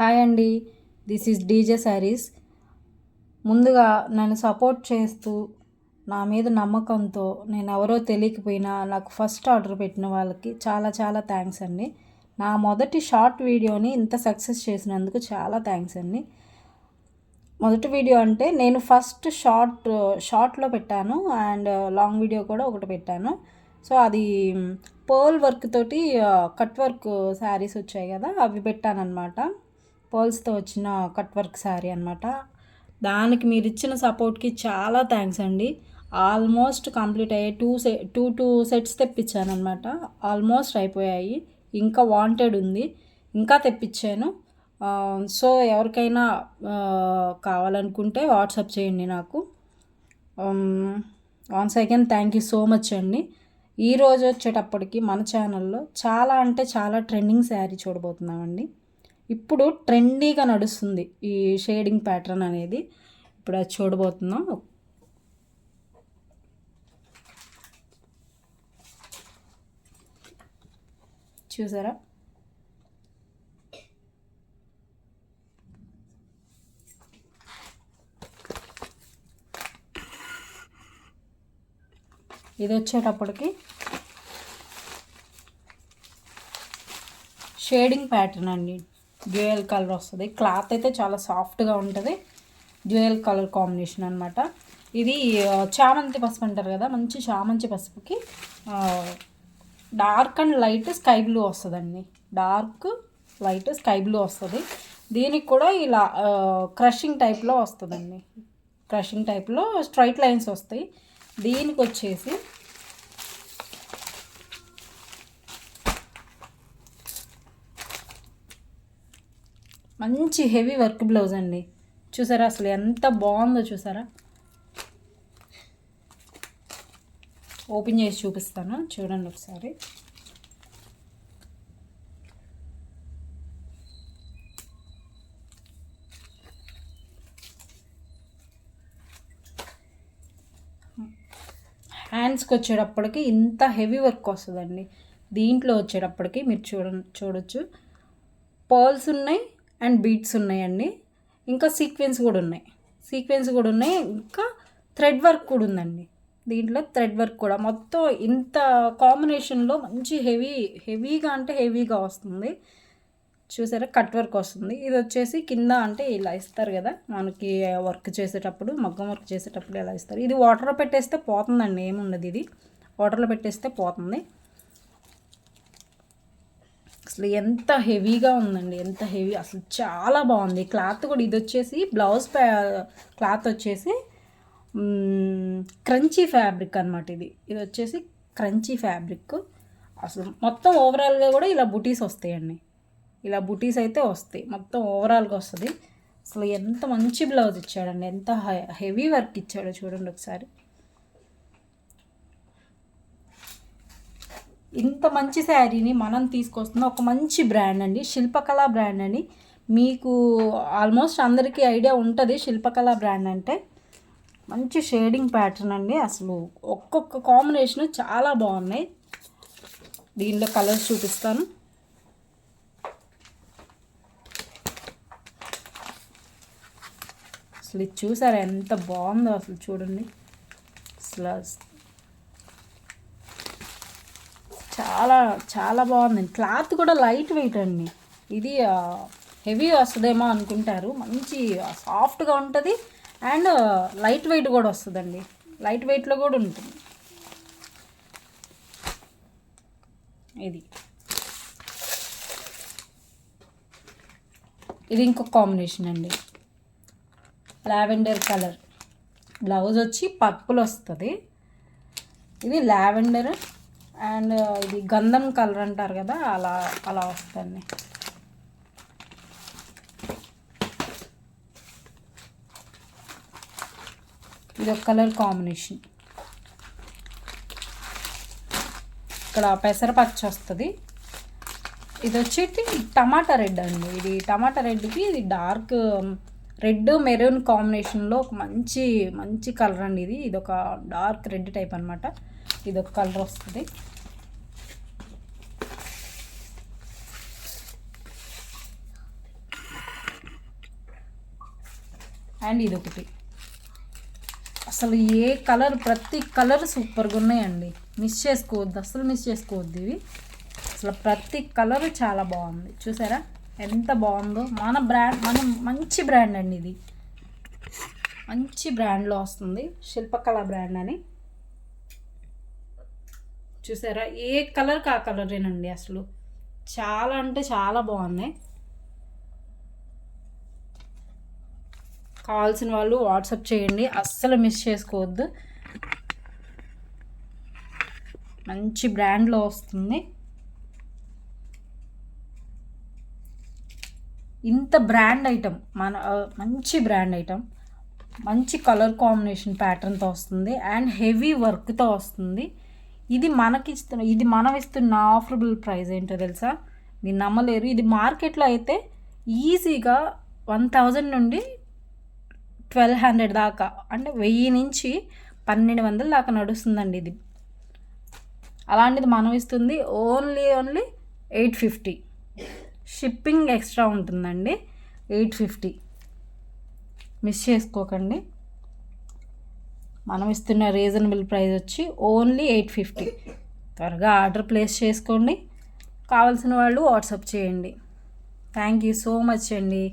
Hi అండి. This is DJ saris ముందుగా నన్ను సపోర్ట్ చేస్తూ నా మీద నమ్మకంతో నేను ఎవరో తెలియకపోయినా నాకు ఫస్ట్ ఆర్డర్ పెట్టిన వాళ్ళకి చాలా చాలా థ్యాంక్స్ అండి. నా మొదటి షార్ట్ వీడియోని ఇంత సక్సెస్ చేసినందుకు చాలా థ్యాంక్స్ అండి. మొదటి వీడియో అంటే నేను ఫస్ట్ షార్ట్ షార్ట్లో పెట్టాను అండ్ లాంగ్ వీడియో కూడా ఒకటి పెట్టాను. సో అది పర్ల్ వర్క్ తోటి కట్ వర్క్ శారీస్ వచ్చాయి కదా అవి పెట్టాను పోల్స్తో వచ్చిన కట్ వర్క్ శారీ అనమాట దానికి మీరు ఇచ్చిన సపోర్ట్కి చాలా థ్యాంక్స్ అండి. ఆల్మోస్ట్ కంప్లీట్ అయ్యాయి టూ సె టూ టూ సెట్స్ తెప్పించాను అనమాట ఆల్మోస్ట్ అయిపోయాయి. ఇంకా వాంటెడ్ ఉంది. ఇంకా తెప్పించాను. సో ఎవరికైనా కావాలనుకుంటే వాట్సాప్ చేయండి నాకు. Once again thank you so much అండి. ఈరోజు వచ్చేటప్పటికి మన ఛానల్లో చాలా అంటే చాలా ట్రెండింగ్ శారీ చూడబోతున్నామండి. ఇప్పుడు ట్రెండీగా నడుస్తుంది ఈ షేడింగ్ ప్యాటర్న్ అనేది. ఇప్పుడు అది చూడబోతున్నాం. చూసారా? ఇది వచ్చేటప్పటికి షేడింగ్ ప్యాటర్న్ అండి. జ్యువెల్ కలర్ వస్తుంది. క్లాత్ అయితే చాలా సాఫ్ట్గా ఉంటుంది. జ్యువెల్ కలర్ కాంబినేషన్ అనమాట ఇది చామంతి పసుపు అంటారు కదా మంచి చామంతి పసుపుకి dark and light sky blue వస్తుందండి. డార్క్ లైట్ స్కై బ్లూ వస్తుంది. దీనికి కూడా ఇలా క్రషింగ్ టైప్లో వస్తుందండి. క్రషింగ్ టైప్లో స్ట్రైట్ లైన్స్ వస్తాయి. దీనికి వచ్చేసి మంచి హెవీ వర్క్ బ్లౌజ్ అండి. చూసారా అసలు ఎంత బాగుందో చూసారా? ఓపెన్ చేసి చూపిస్తాను. చూడండి ఒకసారి. హ్యాండ్స్కి వచ్చేటప్పటికి ఇంత హెవీ వర్క్ వస్తుందండి. దీంట్లో వచ్చేటప్పటికి మీరు చూడ చూడొచ్చు. పర్ల్స్ ఉన్నాయి అండ్ బీట్స్ ఉన్నాయండి. ఇంకా సీక్వెన్స్ కూడా ఉన్నాయి. సీక్వెన్స్ కూడా ఉన్నాయి. ఇంకా థ్రెడ్ వర్క్ కూడా ఉందండి. దీంట్లో థ్రెడ్ వర్క్ కూడా. మొత్తం ఇంత కాంబినేషన్లో మంచి హెవీ హెవీగా అంటే హెవీగా వస్తుంది. చూసారా? కట్ వర్క్ వస్తుంది. ఇది వచ్చేసి కింద అంటే ఇలా ఇస్తారు కదా? మనకి వర్క్ చేసేటప్పుడు మగ్గం వర్క్ చేసేటప్పుడు ఇలా ఇస్తారు. ఇది వాటర్లో పెట్టేస్తే పోతుందండి. ఏముండదు ఇది. వాటర్లో పెట్టేస్తే పోతుంది. అసలు ఎంత హెవీగా ఉందండి ఎంత హెవీ. అసలు చాలా బాగుంది. క్లాత్ కూడా ఇది వచ్చేసి బ్లౌజ్ క్లాత్ వచ్చేసి క్రంచీ ఫ్యాబ్రిక్ అనమాట ఇది. ఇది వచ్చేసి క్రంచీ ఫ్యాబ్రిక్. అసలు మొత్తం ఓవరాల్గా కూడా ఇలా బుటీస్ వస్తాయండి. ఇలా బుటీస్ అయితే వస్తాయి. మొత్తం ఓవరాల్గా వస్తుంది. అసలు ఎంత మంచి బ్లౌజ్ ఇచ్చాడండి. ఎంత హెవీ వర్క్ ఇచ్చాడో చూడండి ఒకసారి. ఇంత మంచి శారీని మనం తీసుకొస్తున్న ఒక మంచి బ్రాండ్ అండి శిల్పకళ బ్రాండ్ అని. మీకు ఆల్మోస్ట్ అందరికీ ఐడియా ఉంటుంది శిల్పకళ బ్రాండ్ అంటే. మంచి షేడింగ్ ప్యాటర్న్ అండి అసలు. ఒక్కొక్క కాంబినేషన్ చాలా బాగున్నాయి. దీనిలో కలర్స్ చూపిస్తాను. అసలు ఇది చూసారా ఎంత బాగుందో అసలు చూడండి. అసలు చాలా చాలా బాగుంది. క్లాత్ కూడా లైట్ వెయిట్ అండి. ఇది హెవీ వస్తుందేమో అనుకుంటారు. మంచి సాఫ్ట్గా ఉంటుంది. అండ్ లైట్ వెయిట్ కూడా వస్తుందండి. లైట్ వెయిట్లో కూడా ఉంటుంది. ఇది. ఇది ఇంకొక కాంబినేషన్ అండి. Lavender colour. బ్లౌజ్ వచ్చి పర్పుల్ వస్తుంది. ఇది లావెండర్ అండ్ ఇది గంధం కలర్ అంటారు కదా అలా అలా వస్తుంది ఇది ఒక కలర్ కాంబినేషన్. ఇక్కడ పెసరపచ్చ వస్తుంది. ఇది వచ్చేసి టమాటా రెడ్ అండి. ఇది టమాటా రెడ్కి ఇది డార్క్ రెడ్ మెరూన్ కాంబినేషన్లో ఒక మంచి మంచి కలర్ అండి ఇది. ఇది ఒక డార్క్ రెడ్ టైప్ అనమాట ఇది ఒక కలర్ వస్తుంది. అండ్ ఇది ఒకటి. అసలు ఏ కలర్ ప్రతి కలర్ సూపర్గా ఉన్నాయండి. మిస్ చేసుకోవద్దు అసలు మిస్ చేసుకోవద్దు ఇవి. అసలు ప్రతి కలర్ చాలా బాగుంది. చూసారా? ఎంత బాగుందో. మన బ్రాండ్ మనం మంచి బ్రాండ్ అండి ఇది. మంచి బ్రాండ్లో వస్తుంది. శిల్పకళ బ్రాండ్ అని. చూసారా? ఏ కలర్ ఆ కలరేనండి అసలు. చాలా అంటే చాలా బాగున్నాయి కావాల్సిన వాళ్ళు వాట్సాప్ చేయండి. అస్సలు మిస్ చేసుకోవద్దు. మంచి బ్రాండ్లో వస్తుంది. ఇంత బ్రాండ్ ఐటమ్ మన మంచి బ్రాండ్ ఐటమ్ మంచి కలర్ కాంబినేషన్ ప్యాటర్న్తో వస్తుంది. అండ్ హెవీ వర్క్తో వస్తుంది. ఇది మనకి ఇస్తున్న ఇది మనం ఇస్తున్న ఆఫరబుల్ ప్రైస్ ఏంటో తెలుసా? మీరు నమ్మలేరు. ఇది మార్కెట్లో అయితే ఈజీగా వన్ థౌజండ్ నుండి ట్వెల్వ్ హండ్రెడ్ దాకా అంటే వెయ్యి నుంచి పన్నెండు వందల దాకా నడుస్తుందండి ఇది. అలాంటిది మనం ఇస్తుంది only only eight fifty. Shipping extra ఉంటుందండి ఎయిట్ ఫిఫ్టీ. మిస్ చేసుకోకండి. మనం ఇస్తున్న రీజనబుల్ ప్రైస్ వచ్చి ఓన్లీ ఎయిట్ ఫిఫ్టీ త్వరగా ఆర్డర్ ప్లేస్ చేసుకోండి. కావాల్సిన వాళ్ళు వాట్సాప్ చేయండి. థ్యాంక్ యూ సో మచ్ అండి.